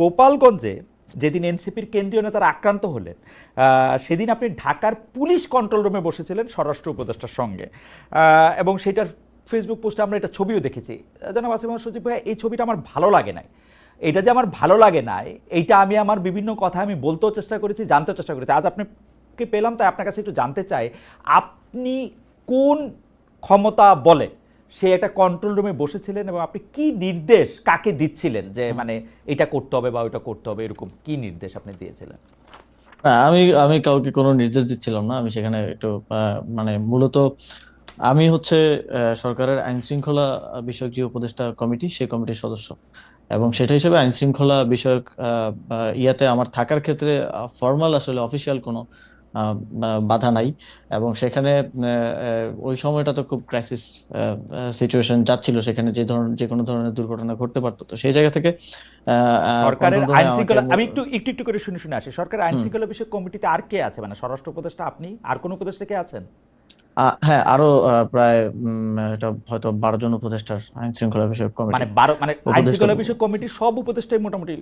গোপালগঞ্জে যেদিন এনসিপির কেন্দ্রীয় নেতারা আক্রান্ত হলেন সেদিন আপনি ঢাকার পুলিশ কন্ট্রোল রুমে বসেছিলেন স্বরাষ্ট্র উপদেষ্টার সঙ্গে। এবং সেটার ফেসবুক পোস্টে আমরা এটা ছবিও দেখেছি। জনাব আসিম সচিব ভাই এই ছবিটা আমার ভালো লাগে নাই। এটা যে আমার ভালো লাগে নাই, এইটা আমি আমার বিভিন্ন কথা আমি বলতেও চেষ্টা করেছি, জানতেও চেষ্টা করেছি। আজ আপনাকে পেলাম, তাই আপনার কাছে একটু জানতে চাই, আপনি কোন ক্ষমতা বলে সে একটা কন্ট্রোল রুমে বসেছিলেন এবং আপনি কি নির্দেশ কাকে দিচ্ছিলেন যে মানে এটা করতে হবে বা ওটা করতে হবে, এরকম কি নির্দেশ আপনি দিয়েছিলেন? আমি আমি কাউকে কোনো নির্দেশ দিচ্ছিলাম না। আমি সেখানে একটু মানে মূলত আমি হচ্ছে সরকারের আইন শৃঙ্খলা বিষয়ক যে উপদেষ্টা কমিটি সেই কমিটির সদস্য। এবং সেটা হিসেবে আইন শৃঙ্খলা বিষয়ক ইয়াতে আমার থাকার ক্ষেত্রে ফর্মাল আসলে অফিসিয়াল কোনো বাধা নাই। এবং সেখানে ওই সময়টা তো খুব ক্রাইসিস সিচুয়েশন যাচ্ছিল সেখানে যে ধরনের যে কোনো ধরনের দুর্ঘটনা ঘটতে পারতো। তো সেই জায়গা থেকে সরকারের আইন শৃঙ্খলা আমি একটু একটু একটু করে শুনে শুনে আসি। আইন শৃঙ্খলা বিষয়ক কমিটিতে আর কে আছে? মানে স্বরাষ্ট্র উপদেষ্টা আপনি? আর কোন উপদেষ্টা কে আছেন? হ্যাঁ আরও প্রায় উম, এটা হয়তো বারো জন উপদেষ্টার আইন শৃঙ্খলা বিষয়ক কমিটি। মানে বারো মানে আইন শৃঙ্খলা বিষয়ক কমিটির সব উপদেষ্টাই মোটামুটি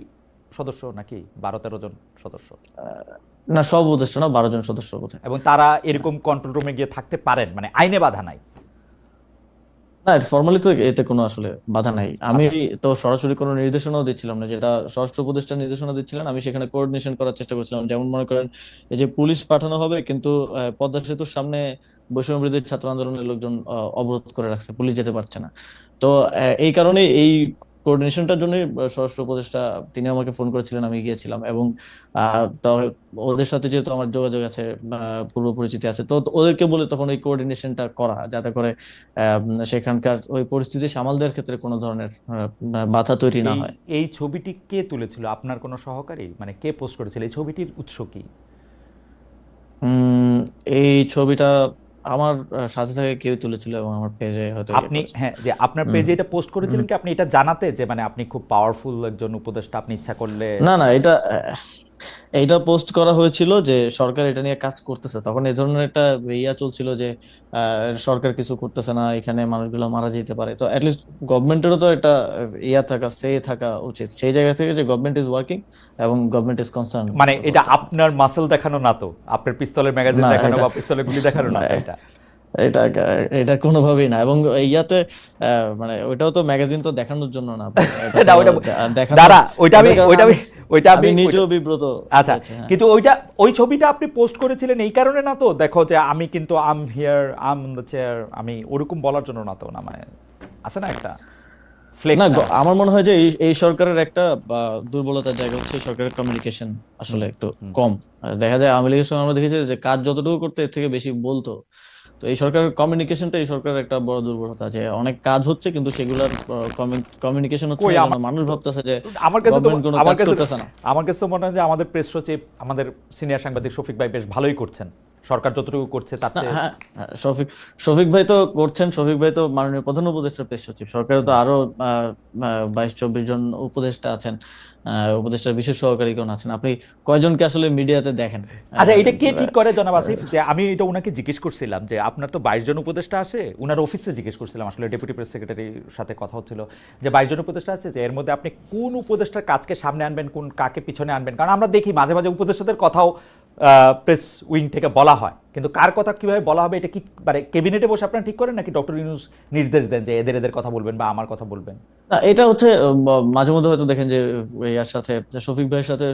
সদস্য নাকি? বারো তেরো জন সদস্য? না সব উপদেষ্টা না বারো জন সদস্য বোধহয়। এবং তারা এরকম কন্ট্রোল রুমে গিয়ে থাকতে পারেন মানে আইনে বাধা নাই? না ফর্মালি তো এতে কোনো আসলে বাধা নাই। আমি তো সরাসরি কোনো নির্দেশনাও দিচ্ছিলাম না যেটা স্বরাষ্ট্র উপদেষ্টা নির্দেশনা দিচ্ছিলেন আমি সেখানে কোঅর্ডিনেশন করার চেষ্টা করছিলাম। যেমন মনে করেন এই যে পুলিশ পাঠানো হবে কিন্তু পদ্মা সেতুর সামনে বৈষম্য বিরোধী ছাত্র আন্দোলনের লোকজন অবরোধ করে রাখছে পুলিশ যেতে পারছে না। তো এই কারণে এই কোঅর্ডিনেশনটার জন্য স্বরাষ্ট্র উপদেষ্টা তিনি আমাকে ফোন করেছিলেন আমি গিয়েছিলাম এবং ওদের সাথে যেহেতু আমার যোগাযোগ আছে পূর্ব পরিচিতি আছে তো ওদেরকে বলে তখন ওই কোঅর্ডিনেশনটা করা যাতে করে সেখানকার ওই পরিস্থিতি সামাল দেওয়ার ক্ষেত্রে কোনো ধরনের বাধা তৈরি না হয়। এই ছবিটি কে তুলেছিল? আপনার কোনো সহকারী? মানে কে পোস্ট করেছিল? এই ছবিটির উৎস কি? এই ছবিটা আমার সাথে থেকে কেউ তুলেছিল এবং আমার পেজে হয়তো ইয়ে আপনি হ্যাঁ যে আপনার পেজে এটা পোস্ট করেছিলেন কি আপনি এটা জানাতে যে মানে আপনি খুব পাওয়ারফুল একজন উপদেষ্টা আপনি ইচ্ছা করলে না না এটা এইটা পোস্ট করা হয়েছিল যে সরকার এটা নিয়ে কাজ করতেছে। তখন এই ধরনের একটা ইয়া চলছিল যে সরকার কিছু করতেছে না এখানে মানুষগুলো মারা যেতে পারে। তো অ্যাটলিস্ট গভর্নমেন্টেরও তো একটা ইয়া থাকা সে থাকা উচিত। সেই জায়গা থেকে যে গভর্নমেন্ট ইজ ওয়ার্কিং এবং গভর্নমেন্ট ইজ কনসার্ন মানে এটা আপনার মাসেল দেখানো না তো? আপনার পিস্তলের ম্যাগাজিন দেখানো বা পিস্তলের গুলি দেখানো না এটা? এটা এটা কোনোভাবেই না। এবং ইয়াতে মানে ওইটাও তো ম্যাগাজিন তো দেখানোর জন্য না। ওইটা আমি ওইটা আমি ওইটা আমি নিজেও বিব্রত আচ্ছা হ্যাঁ। কিন্তু ওইটা ওই ছবিটা আপনি পোস্ট করেছিলেন এই কারণে না তো? দেখো যে আমি কিন্তু I'm here I'm the chair আমি ওরকম বলার জন্য না তো না মানে আছে না একটা না আমার মনে হয় যে এই এই সরকারের একটা দুর্বলতার জায়গা হচ্ছে সরকারের কমিউনিকেশন আসলে একটু কম। দেখা যায় আওয়ামী লীগের সময় আমরা দেখেছি যে কাজ যতটুকু করতে এর থেকে বেশি বলতো। তো এই সরকারের কমিউনিকেশনটা এই সরকারের একটা বড় দুর্বলতা যে অনেক কাজ হচ্ছে কিন্তু সেগুলোর কমিউনিকেশন হচ্ছে মানুষ ভাবতেছে যে আমার কাছে তো আমার কাছে। আমার কাছে তো মনে হয় যে আমাদের প্রেস সচিব আমাদের সিনিয়র সাংবাদিক শফিক ভাই বেশ ভালোই করছেন সরকার যতটুকু করছে চেয়ে হ্যাঁ হ্যাঁ, শফিক শফিক ভাই তো করছেন শফিক ভাই তো মাননীয় প্রধান উপদেষ্টা প্রেস সচিব। সরকারে তো আরও বাইশ চব্বিশ জন উপদেষ্টা আছেন আহ, উপদেষ্টার বিশেষ সহকারীগণ আছেন। আপনি কয়জনকে আসলে মিডিয়াতে দেখেন? আচ্ছা এটা কে ঠিক করে জনাব আসিফ? যে আমি এটা ওনাকে জিজ্ঞেস করছিলাম যে আপনার তো বাইশ জন উপদেষ্টা আছে উনার অফিসে জিজ্ঞেস করছিলাম আসলে ডেপুটি প্রেস সেক্রেটারির সাথে কথা হচ্ছিল যে বাইশ জন উপদেষ্টা আছে যে এর মধ্যে আপনি কোন উপদেষ্টার কাজকে সামনে আনবেন কোন কাকে পিছনে আনবেন? কারণ আমরা দেখি মাঝে মাঝে উপদেষ্টাদের কথাও প্রেস উইং থেকে বলা হয়। কিন্তু কার কথা কীভাবে বলা হবে এটা কি মানে ক্যাবিনেটে বসে আপনারা ঠিক করেন নাকি ডক্টর ইউনুস নির্দেশ দেন যে এদের এদের কথা বলবেন বা আমার কথা বলবেন? না এটা হচ্ছে মাঝে মধ্যে হয়তো দেখেন যে ইয়ার সাথে শফিক ভাইয়ের সাথে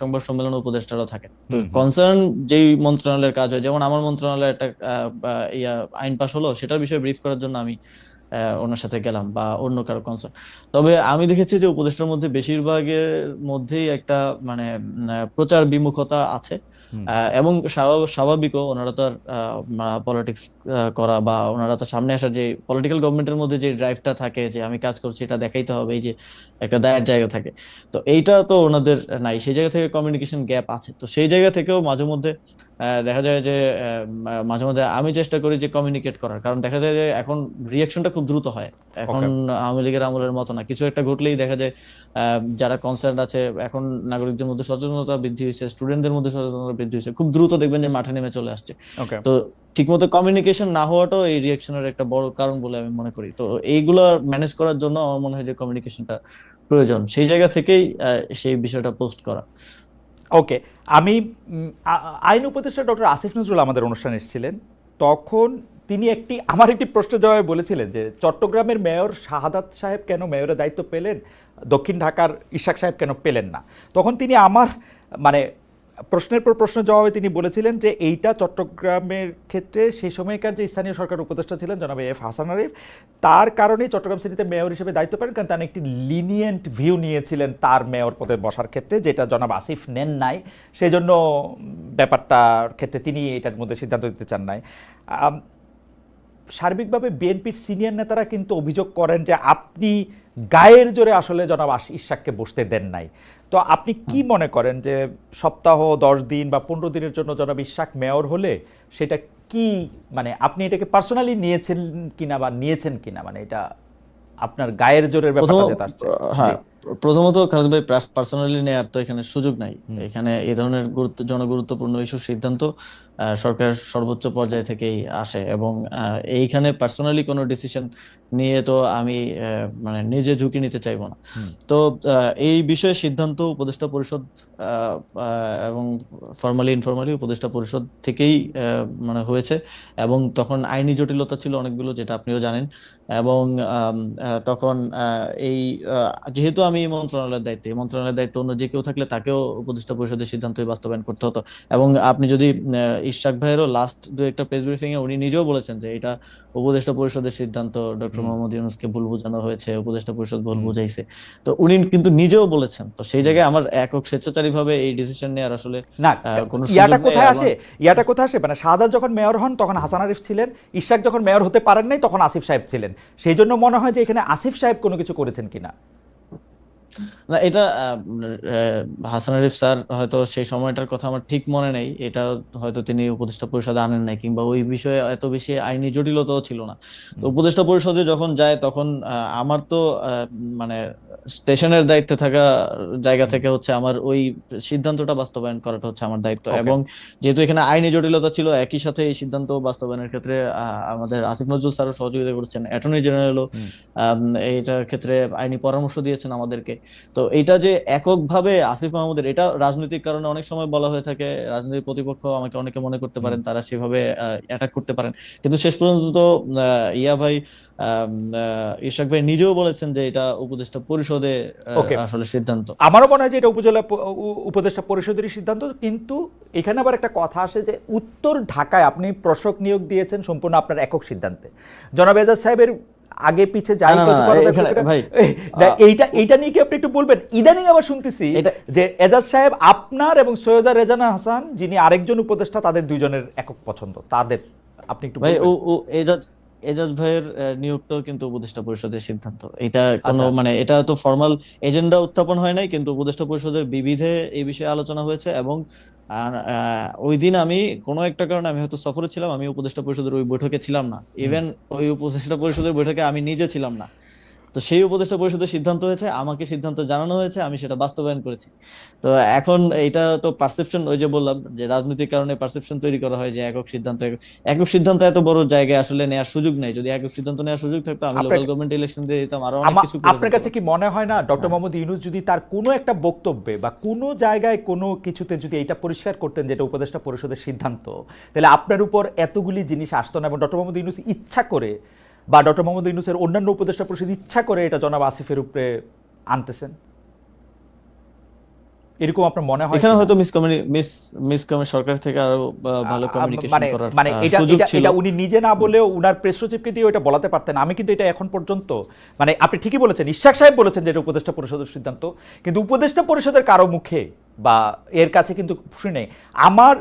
সংবাদ সম্মেলন উপদেষ্টারাও থাকে কনসার্ন যেই মন্ত্রণালয়ের কাজ হয় যেমন আমার মন্ত্রণালয়ে একটা ইয়া আইন পাশ হলো সেটার বিষয়ে ব্রিফ করার জন্য আমি ওনার সাথে গেলাম বা অন্য কারও কনসার্ন তবে আমি দেখেছি যে উপদেষ্টার মধ্যে বেশিরভাগের মধ্যেই একটা মানে প্রচার বিমুখতা আছে। এবং স্বাভাব- স্বাভাবিকও ওনারা তো আর পলিটিক্স করা বা ওনারা তো সামনে আসার যে পলিটিক্যাল গভর্নমেন্টের মধ্যে যে ড্রাইভটা থাকে যে আমি কাজ করছি এটা দেখাইতে হবে এই যে একটা দায়ের জায়গা থাকে। তো এইটা তো ওনাদের নাই সেই জায়গা থেকে কমিউনিকেশন গ্যাপ আছে। তো সেই জায়গা থেকেও মাঝে মধ্যে আহ, দেখা যায় যে মাঝে মধ্যে আমি চেষ্টা করি যে কমিউনিকেট করার। কারণ দেখা যায় যে এখন রিয়াকশনটা খুব দ্রুত হয়। এখন আওয়ামী লীগের আমলের মতো না। কিছু একটা ঘটলেই দেখা যায় আহ, যারা কনসার্ন আছে এখন নাগরিকদের মধ্যে সচেতনতা বৃদ্ধি হয়েছে স্টুডেন্টদের মধ্যে সচেতনতা বৃদ্ধি হয়েছে খুব দ্রুত দেখবেন যে মাঠে নেমে চলে আসছে। তো ঠিকমতো কমিউনিকেশন না হওয়াটাও এই রিয়াকশনের একটা বড় কারণ বলে আমি মনে করি। তো এইগুলো ম্যানেজ করার জন্য আমার মনে হয় যে কমিউনিকেশনটা প্রয়োজন। সেই জায়গা থেকেই সেই বিষয়টা পোস্ট করা। ওকে আমি আইন উপদেষ্টা ডক্টর আসিফ নজরুল আমাদের অনুষ্ঠানে এসেছিলেন। তখন তিনি একটি, আমার একটি প্রশ্নের জবাবে বলেছিলেন যে, চট্টগ্রামের মেয়র শাহাদাত সাহেব কেন মেয়রের দায়িত্ব পেলেন? দক্ষিণ ঢাকার ইশাক সাহেব কেন পেলেন না? তখন তিনি আমার মানে প্রশ্নের পর প্রশ্নের জবাবে তিনি বলেছিলেন যে, এইটা চট্টগ্রামের ক্ষেত্রে সেই সময়কার যে স্থানীয় সরকার উপদেষ্টা ছিলেন জনাব এফ হাসান আরিফ, তার কারণেই চট্টগ্রাম সিটিতে মেয়র হিসেবে দায়িত্ব পান, কারণ তার একটি লিনিয়েন্ট ভিউ নিয়েছিলেন তার মেয়র পদে বসার ক্ষেত্রে, যেটা জনাব আসিফ নেন নাই। সেই জন্য ব্যাপারটার ক্ষেত্রে তিনি এটার মধ্যে সিদ্ধান্ত দিতে চান নাই। সার্বিকভাবে বিএনপির সিনিয়র নেতারা কিন্তু অভিযোগ করেন যে আপনি গায়ের জোরে আসলে জনাব ইশাককে বসতে দেন নাই। তো আপনি কি মনে করেন যে সপ্তাহ দশ দিন বা পনেরো দিনের জন্য জনাব ইশাক মেয়র হলে সেটা কি মানে আপনি এটাকে পার্সোনালি নিয়েছেন কিনা বা নিয়েছেন কিনা? মানে এটা আপনার গায়ের জোরের ব্যাপারটা আসছে হ্যাঁ। প্রথমত খালেদ ভাই পার্সোনালি নেওয়ার তো এখানে সুযোগ নাই। এখানে এই ধরনের গুরুত্ব জনগুরুত্বপূর্ণ ইস্যুর সিদ্ধান্ত সরকার সর্বোচ্চ পর্যায় থেকেই আসে এবং এইখানে পার্সোনালি কোনো ডিসিশন নিয়ে তো আমি মানে নিজে ঝুঁকি নিতে চাইব না। তো এই বিষয়ে সিদ্ধান্ত উপদেষ্টা পরিষদ এবং ফর্মালি ইনফর্মালি উপদেষ্টা পরিষদ থেকেই মানে হয়েছে এবং তখন আইনি জটিলতা ছিল অনেকগুলো যেটা আপনিও জানেন এবং তখন এই যেহেতু আমি মন্ত্রণালয়ের দায়িত্বে। এই মন্ত্রণালয়ের দায়িত্ব অন্য যে কেউ থাকলে তাকেও উপদেষ্টা পরিষদের সিদ্ধান্তই বাস্তবায়ন করতে হতো। এবং আপনি যদি আহ, ইশরাক ভাইয়েরও লাস্ট দু একটা প্রেস ব্রিফিং এ উনি নিজেও বলেছেন যে এটা উপদেষ্টা পরিষদের সিদ্ধান্ত ডক্টর হুম। মোহাম্মদ ইউনূসকে ভুল বোঝানো হয়েছে উপদেষ্টা পরিষদ ভুল। বুঝাইছে। তো উনি কিন্তু নিজেও বলেছেন। তো সেই জায়গায় আমার একক স্বেচ্ছাচারী ভাবে এই ডিসিশন নেওয়ার আসলে না কোনো ইয়াটা কোথায় আসে? ইয়াটা কোথায় আসে? মানে শাহাদাত যখন মেয়র হন তখন হাসান আরিফ ছিলেন। ইশাক যখন মেয়র হতে পারেন নাই তখন আসিফ সাহেব ছিলেন। সেই জন্য মনে হয় যে এখানে আসিফ সাহেব কোনো কিছু করেছেন কিনা। না এটা হাসান আরিফ স্যার হয়তো সেই সময়টার কথা আমার ঠিক মনে নেই। এটা হয়তো তিনি উপদেষ্টা পরিষদে আনেন নাই কিংবা ওই বিষয়ে এত বেশি আইনি জটিলতাও ছিল না। তো উপদেষ্টা পরিষদে যখন যায় তখন আমার তো মানে স্টেশনের দায়িত্বে থাকা জায়গা থেকে হচ্ছে আমার ওই সিদ্ধান্তটা বাস্তবায়ন করাটা হচ্ছে আমার দায়িত্ব। এবং যেহেতু এখানে আইনি জটিলতা ছিল একই সাথে এই সিদ্ধান্ত বাস্তবায়নের ক্ষেত্রে আহ, আমাদের আসিফ নজরুল স্যারও সহযোগিতা করছেন অ্যাটর্নি জেনারেলও এইটার ক্ষেত্রে আইনি পরামর্শ দিয়েছেন আমাদেরকে। তো এটা যে এককভাবে আসিফ মাহমুদের এটা রাজনৈতিক কারণে অনেক সময় বলা হয়ে থাকে রাজনৈতিক প্রতিপক্ষ আমাকে অনেকে মনে করতে পারেন তারা সেভাবে অ্যাটাক করতে পারেন। কিন্তু শেষ পর্যন্ত তো ইয়া ভাই ইশাক ভাই নিজেও বলেছেন যে এটা উপদেষ্টা পরিষদে আসলে সিদ্ধান্ত। আমারও মনে হয় যে এটা উপজেলা উপদেষ্টা পরিষদেরই সিদ্ধান্ত কিন্তু এখানে আবার একটা কথা আসে যে উত্তর ঢাকায় আপনি প্রশাসক নিয়োগ দিয়েছেন সম্পূর্ণ আপনার একক সিদ্ধান্তে। জনাব এজাজ সাহেবের আগে পিছে যাই এইটা এইটা নিয়ে কি আপনি একটু বলবেন? ইদানিং আবার শুনতেছি যে এজাজ সাহেব আপনার এবং সৈয়দা রেজানা হাসান যিনি আরেকজন উপদেষ্টা তাদের দুজনের একক পছন্দ। তাদের আপনি একটু ভাই ও এজাজ এজাজ ভাইয়ের নিয়োগটাও কিন্তু উপদেষ্টা পরিষদের সিদ্ধান্ত। এটা কোনো আচ্ছা। মানে এটা তো ফর্মাল এজেন্ডা উত্থাপন হয় নাই কিন্তু উপদেষ্টা পরিষদের বিবিধে এই বিষয়ে আলোচনা হয়েছে এবং আর, আহ, ওই দিন আমি কোনো একটা কারণে আমি হয়তো সফরে ছিলাম আমি উপদেষ্টা পরিষদের ওই বৈঠকে ছিলাম না। ইভেন ওই উপদেষ্টা পরিষদের বৈঠকে আমি নিজে ছিলাম না। তো সেই উপদেষ্টা পরিষদের সিদ্ধান্ত হয়েছে আমাকে সিদ্ধান্ত জানানো হয়েছে আমি সেটা বাস্তবায়ন করেছি। তো এখন এটা তো পারসেপশন ওই যে বললাম যে রাজনৈতিক কারণে পারসেপশন তৈরি করা হয় যে একক সিদ্ধান্ত একক- সিদ্ধান্ত এত বড় জায়গায় আসলে নেওয়ার সুযোগ নেই। যদি একক সিদ্ধান্ত নেওয়ার সুযোগ থাকতো আমি লোকাল গভর্নমেন্ট ইলেকশন দিয়ে দিতাম আরও অনেক কিছু আপনার কাছে কি মনে হয় না ডক্টর মোহাম্মদ ইউনুস যদি তার কোনো একটা বক্তব্যে বা কোনো জায়গায় কোনো কিছুতে যদি এটা পরিষ্কার করতেন যেটা উপদেষ্টা পরিষদের সিদ্ধান্ত তাহলে আপনার উপর এতগুলি জিনিস আসতো না এবং ডক্টর মোহাম্মদ ইউনুস ইচ্ছা করে বা ডক্টর মোহাম্মদ ইউনুসের অন্যান্য উপদেষ্টা পরিষদ ইচ্ছা করে এটা জনাব আসিফের উপরে আনতেছেন? এরকম আপনার মনে হয় এখানে হয়তো মিসকমিউনি মিস মিসকমি সরকার থেকে আরও ভালো কমিউনিকেশন করার মানে এটা এটা উনি নিজে না বলেও উনার প্রেস সচিবকে দিয়ে ওটা বলাতে পারতেন। আমি কিন্তু এটা এখন পর্যন্ত মানে আপনি ঠিকই বলেছেন ইশাক সাহেব বলেছেন যে এটা উপদেষ্টা পরিষদের সিদ্ধান্ত। কিন্তু উপদেষ্টা পরিষদের কারও মুখে বা এর কাছে কিন্তু শুনে আমার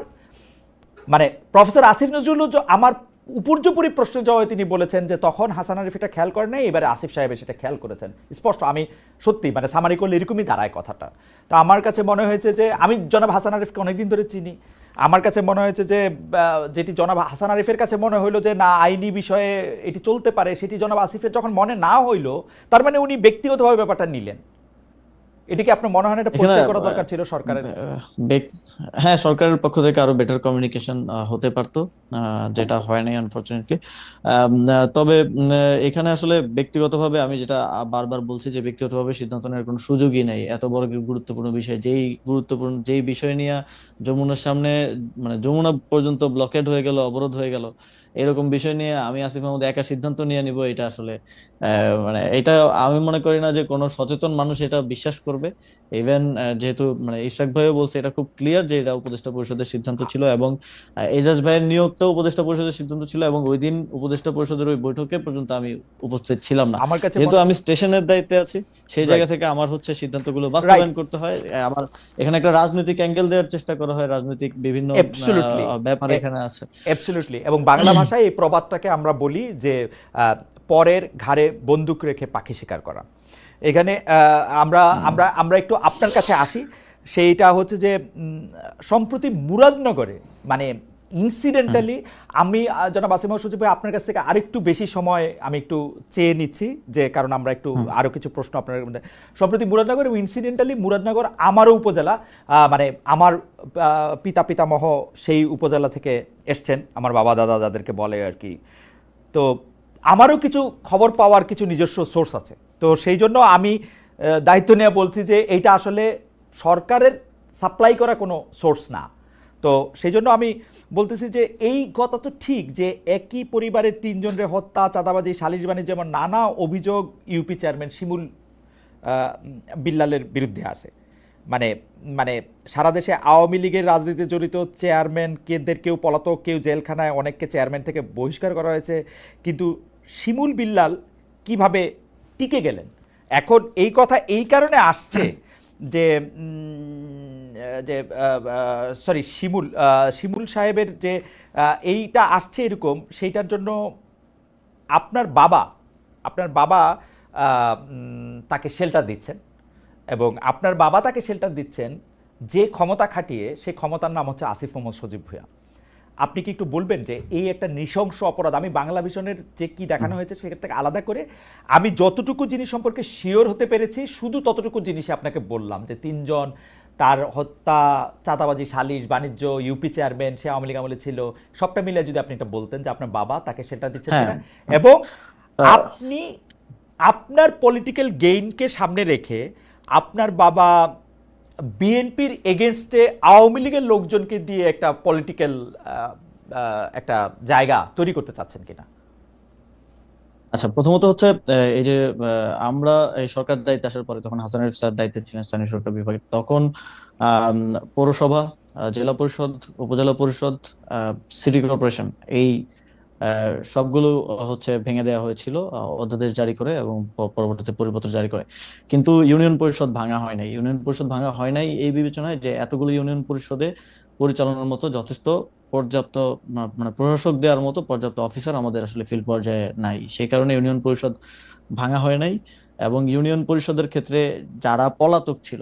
মানে প্রফেসর আসিফ নজরুল আমার উপর্যুপরি প্রশ্নের জবাবে তিনি বলেছেন যে তখন হাসান আরিফ এটা খেয়াল করেন নাই, এবারে আসিফ সাহেব সেটা খেয়াল করেছেন। স্পষ্ট, আমি সত্যি মানে সামারি করলে এরকমই দাঁড়ায় কথাটা। তো আমার কাছে মনে হয়েছে যে, আমি জনাব হাসান আরিফকে অনেকদিন ধরে চিনি। আমার কাছে মনে হয়েছে যে যেটি জনাব হাসান আরিফের কাছে মনে হইল যে, না, আইনি বিষয়ে এটি চলতে পারে, সেটি জনাব আসিফের যখন মনে না হইল, তার মানে উনি ব্যক্তিগতভাবে ব্যাপারটা নিলেন। এটা কি আপনার মনে হয় না এটা পরিষ্কার করা দরকার ছিল সরকারের? হ্যাঁ সরকারের পক্ষ থেকে আরও বেটার কমিউনিকেশন হতে পারতো যেটা হয় নাই আনফরচুনেটলি তবে এখানে আসলে ব্যক্তিগতভাবে আমি যেটা বারবার বলছি যে ব্যক্তিগতভাবে সিদ্ধান্ত নেওয়ার কোনো সুযোগই নেই। এত বড় গুরুত্বপূর্ণ বিষয় যেই গুরুত্বপূর্ণ যেই বিষয় নিয়ে যমুনার সামনে মানে যমুনা পর্যন্ত ব্লকেড হয়ে গেল অবরোধ হয়ে গেল এরকম বিষয় নিয়ে আমি আসিফ মাহমুদ একা সিদ্ধান্ত নিয়ে নিব এটা আসলে মানে এটা আমি মনে করি না যে কোনো সচেতন মানুষ এটা বিশ্বাস করবে। ইভেন যেহেতু মানে ইশরাক ভাইও বলছে এটা খুব ক্লিয়ার যে এটা উপদেষ্টা পরিষদের সিদ্ধান্ত ছিল এবং এজাজ ভাইয়ের নিয়োগটাও উপদেষ্টা পরিষদের সিদ্ধান্ত ছিল এবং ওই দিন উপদেষ্টা পরিষদের ওই বৈঠকে পর্যন্ত আমি উপস্থিত ছিলাম না। আমার কাছে যেহেতু আমি স্টেশনের দায়িত্বে আছি সেই জায়গা থেকে আমার হচ্ছে সিদ্ধান্তগুলো বাস্তবায়ন করতে হয়। আমার এখানে একটা রাজনৈতিক অ্যাঙ্গেল দেওয়ার চেষ্টা করা হয় রাজনৈতিক বিভিন্ন ব্যাপার এখানে আছে। অ্যাবসলিউটলি এবং বাংলা ভাষায় এই প্রবাদটাকে আমরা বলি যে আহ, পরের ঘাড়ে বন্দুক রেখে পাখি শিকার করা। এখানে আহ, আমরা আমরা আমরা একটু আপনার কাছে আসি। সেইটা হচ্ছে যে উম, সম্প্রতি মুরাদনগরে মানে ইনসিডেন্টালি আমি জনাব আসিম সচিব ভাই, আপনার কাছ থেকে আরেকটু বেশি সময় আমি একটু চেয়ে নিচ্ছি যে কারণ আমরা একটু আরও কিছু প্রশ্ন আপনার মধ্যে। সম্প্রতি মুরাদনগর এবং ইনসিডেন্টালি মুরাদনগর আমারও উপজেলা মানে আমার পিতা পিতামহ সেই উপজেলা থেকে এসছেন আমার বাবা দাদা যাদেরকে বলে আর কি। তো আমারও কিছু খবর পাওয়ার কিছু নিজস্ব সোর্স আছে। তো সেই জন্য আমি দায়িত্ব নিয়ে বলছি যে এইটা আসলে সরকারের সাপ্লাই করা কোনো সোর্স না। তো সেই জন্য আমি বলতেছি যে এই কথা তো ঠিক যে একই পরিবারের তিনজনের হত্যা, চাঁদাবাজি সালিশ বাণিজ্য যেমন নানা অভিযোগ ইউপি চেয়ারম্যান শিমুল বিল্লালের বিরুদ্ধে আসে মানে মানে সারা দেশে আওয়ামী লীগের রাজনীতিতে জড়িত চেয়ারম্যান কেদের কেউ পলাতক, কেউ জেলখানায় অনেককে চেয়ারম্যান থেকে বহিষ্কার করা হয়েছে। কিন্তু শিমুল বিল্লাল কীভাবে টিকে গেলেন? এখন এই কথা এই কারণে আসছে যে যে সরি শিমুল শিমুল সাহেবের যে এইটা আসছে এরকম, সেইটার জন্য আপনার বাবা আপনার বাবা তাকে শেল্টার দিচ্ছেন এবং আপনার বাবা তাকে শেল্টার দিচ্ছেন যে ক্ষমতা খাটিয়ে, সেই ক্ষমতার নাম হচ্ছে আসিফ মোহাম্মদ সজীব ভুঁইয়া। আপনি কি একটু বলবেন যে, এই একটা নৃশংস অপরাধ, আমি বাংলা ভিশনের যে কি দেখানো হয়েছে সেখান থেকে আলাদা করে, আমি যতটুকু জিনিস সম্পর্কে শিওর হতে পেরেছি, শুধু ততটুকু জিনিসই আপনাকে বললাম যে, তিনজন তার হত্যা চাঁদাবাজি সালিশ বাণিজ্য ইউপি চেয়ারম্যান সে আওয়ামী লীগ আমলে ছিল সবটা মিলে যদি আপনি এটা বলতেন যে আপনার বাবা তাকে সেটা দিচ্ছেন হ্যাঁ। এবং আপনি আপনার পলিটিক্যাল গেইনকে সামনে রেখে আপনার বাবা বিএনপির এগেনস্টে আওয়ামী লীগের লোকজনকে দিয়ে একটা পলিটিক্যাল একটা জায়গা তৈরি করতে চাচ্ছেন কিনা আচ্ছা প্রথমত হচ্ছে এই যে আমরা এই সরকার দায়িত্বে আসার পরে তখন হাসান আরিফ স্যার দায়িত্বে ছিলেন স্থানীয় সরকার বিভাগে, তখন পৌরসভা জেলা পরিষদ, উপজেলা পরিষদ সিটি কর্পোরেশন এই সবগুলো হচ্ছে ভেঙে দেওয়া হয়েছিল অধ্যাদেশ জারি করে এবং পরবর্তীতে পরিপত্র জারি করে। কিন্তু ইউনিয়ন পরিষদ ভাঙা হয় নাই। ইউনিয়ন পরিষদ ভাঙা হয় নাই এই বিবেচনায় যে এতগুলো ইউনিয়ন পরিষদে পরিচালনার মতো যথেষ্ট পর্যাপ্ত মানে প্রশাসক দেওয়ার মতো পর্যাপ্ত অফিসার আমাদের আসলে ফিল্ড পর্যায়ে নাই। সেই কারণে ইউনিয়ন পরিষদ ভাঙা হয় নাই এবং ইউনিয়ন পরিষদের ক্ষেত্রে যারা পলাতক ছিল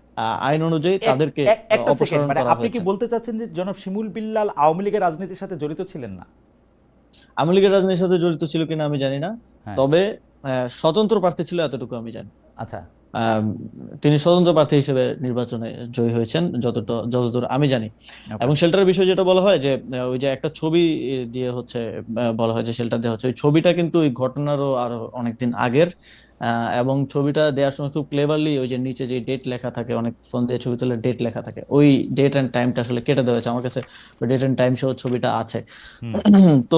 আইন অনুযায়ী তাদেরকে অপসারণ করা হয়েছে আপনি কি বলতে চাচ্ছেন যে জনাব শিমুল বিল্লাল আওয়ামী লীগের রাজনীতির সাথে জড়িত ছিলেন না? আওয়ামী লীগের রাজনীতির সাথে জড়িত ছিল কিনা আমি জানি না। হ্যাঁ। তবে আহ, স্বতন্ত্র প্রার্থী ছিল এতটুকু আমি জানি। আচ্ছা। তিনি স্বতন্ত্র প্রার্থী হিসেবে নির্বাচনে জয়ী হয়েছেন যতটা যতদূর আমি জানি। এবং শেল্টারের বিষয়ে যেটা বলা হয় যে ওই যে একটা ছবি দিয়ে হচ্ছে বলা হয় যে শেল্টার দেওয়া হচ্ছে। ওই ছবিটা কিন্তু ওই ঘটনারও আরও অনেকদিন আগের এবং ছবিটা দেওয়ার সময় খুব ক্লেভারলি ওই যে নিচে যে ডেট লেখা থাকে অনেক ফোন দিয়ে ছবি তুলে ডেট লেখা থাকে ওই ডেট এন্ড টাইমটা আসলে কেটে দেওয়া হয়েছে। আমার কাছে ডেট এন্ড টাইম সহ ছবিটা আছে। তো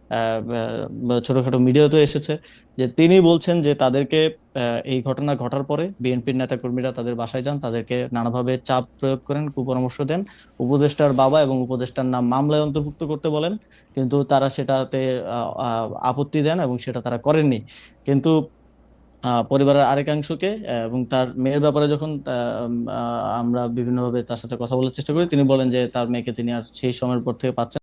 ছোটখাটো মিডিয়াতে এসেছে যে তিনি বলছেন যে তাদেরকে এই ঘটনা ঘটার পরে বিএনপির নেতাকর্মীরা তাদের বাসায় যান, তাদেরকে নানাভাবে চাপ প্রয়োগ করেন, কুপরামর্শ দেন। উপদেষ্টার বাবা এবং উপদেষ্টার নাম মামলায় অন্তর্ভুক্ত করতে বলেন, কিন্তু তারা সেটাতে আপত্তি দেন এবং সেটা তারা করেননি। কিন্তু পরিবারের আরেকাংশকে এবং তার মেয়ের ব্যাপারে যখন আমরা বিভিন্নভাবে তার সাথে কথা বলার চেষ্টা করি, তিনি বলেন যে তার মেয়েকে তিনি আর সেই সময়ের পর থেকে পাচ্ছেন